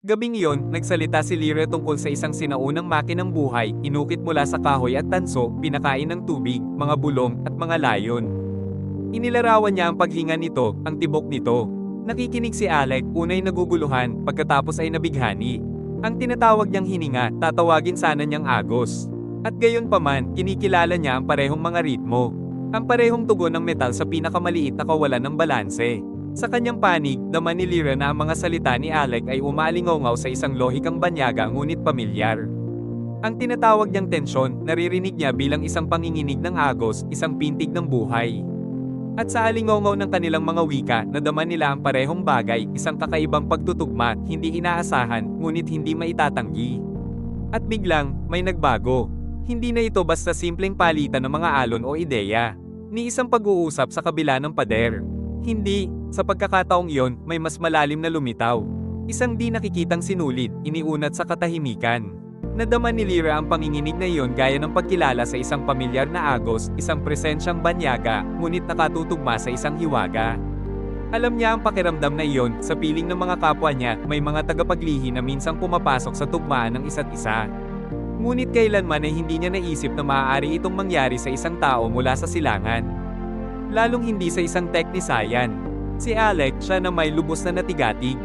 Gabing iyon, nagsalita si Lyra tungkol sa isang sinaunang makinang buhay, inukit mula sa kahoy at tanso, pinakain ng tubig, mga bulong, at mga layon. Inilarawan niya ang paghinga nito, ang tibok nito. Nakikinig si Alec, unay naguguluhan, pagkatapos ay nabighani. Ang tinatawag niyang hininga, tatawagin sana niyang agos. At gayon pa man, kinikilala niya ang parehong mga ritmo. Ang parehong tugon ng metal sa pinakamaliit na kawalan ng balanse. Sa kanyang panig, naman ni Lyra na ang mga salita ni Alec ay umalingaw sa isang lohikang banyaga ngunit pamilyar. Ang tinatawag niyang tensyon, naririnig niya bilang isang panginginig ng agos, isang pintig ng buhay. At sa alingaw ng kanilang mga wika, nadama nila ang parehong bagay, isang kakaibang pagtutugma, hindi inaasahan, ngunit hindi maitatanggi. At biglang, may nagbago. Hindi na ito basta simpleng palitan ng mga alon o ideya. Ni isang pag-uusap sa kabila ng pader. Hindi, sa pagkakataong iyon, may mas malalim na lumitaw. Isang di nakikitang sinulid, iniunat sa katahimikan. Nadama ni Lyra ang panginginig na iyon gaya ng pagkilala sa isang pamilyar na agos, isang presensyang banyaga, ngunit nakatutugma sa isang hiwaga. Alam niya ang pakiramdam na iyon, sa piling ng mga kapwa niya, may mga tagapaglihi na minsang pumapasok sa tugmaan ng isa't isa. Ngunit kailanman ay hindi niya naisip na maaari itong mangyari sa isang tao mula sa silangan. Lalong hindi sa isang teknisayan. Si Alec, siya na may lubos na natigatig.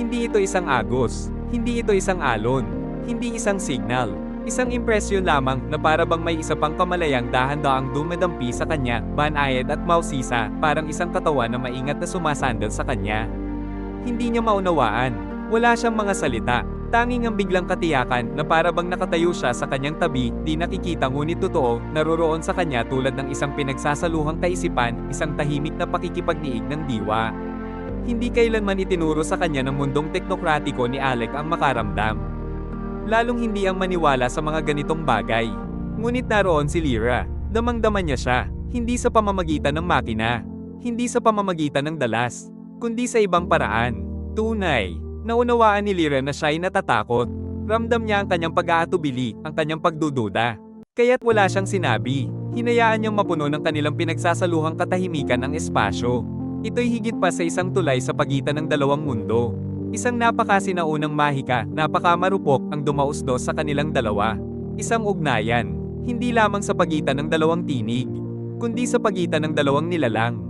Hindi ito isang agos. Hindi ito isang alon. Hindi isang signal. Isang impresyon lamang na para bang may isa pang kamalayang dahan-daang dumadampi sa kanya, banayad at mausisa, parang isang katawan na maingat na sumasandal sa kanya. Hindi niya maunawaan. Wala siyang mga salita. Tanging ang biglang katiyakan na para bang nakatayo siya sa kanyang tabi, di nakikita ngunit totoo, naroroon sa kanya tulad ng isang pinagsasaluhang kaisipan, isang tahimik na pakikipagniig ng diwa. Hindi kailanman itinuro sa kanya ng mundong teknokratiko ni Alec ang makaramdam. Lalong hindi ang maniwala sa mga ganitong bagay. Ngunit naroon si Lyra, damang-daman niya siya, hindi sa pamamagitan ng makina, hindi sa pamamagitan ng dalas, kundi sa ibang paraan. Tunay, naunawaan ni Lyra na siya'y natatakot. Ramdam niya ang kanyang pag-aatubili, ang kanyang pagdududa. Kaya't wala siyang sinabi. Hinayaan niyang mapuno ng kanilang pinagsasaluhang katahimikan ang espasyo. Ito'y higit pa sa isang tulay sa pagitan ng dalawang mundo. Isang napakasinaunang mahika, napakamarupok ang dumausdos sa kanilang dalawa. Isang ugnayan, hindi lamang sa pagitan ng dalawang tinig, kundi sa pagitan ng dalawang nilalang.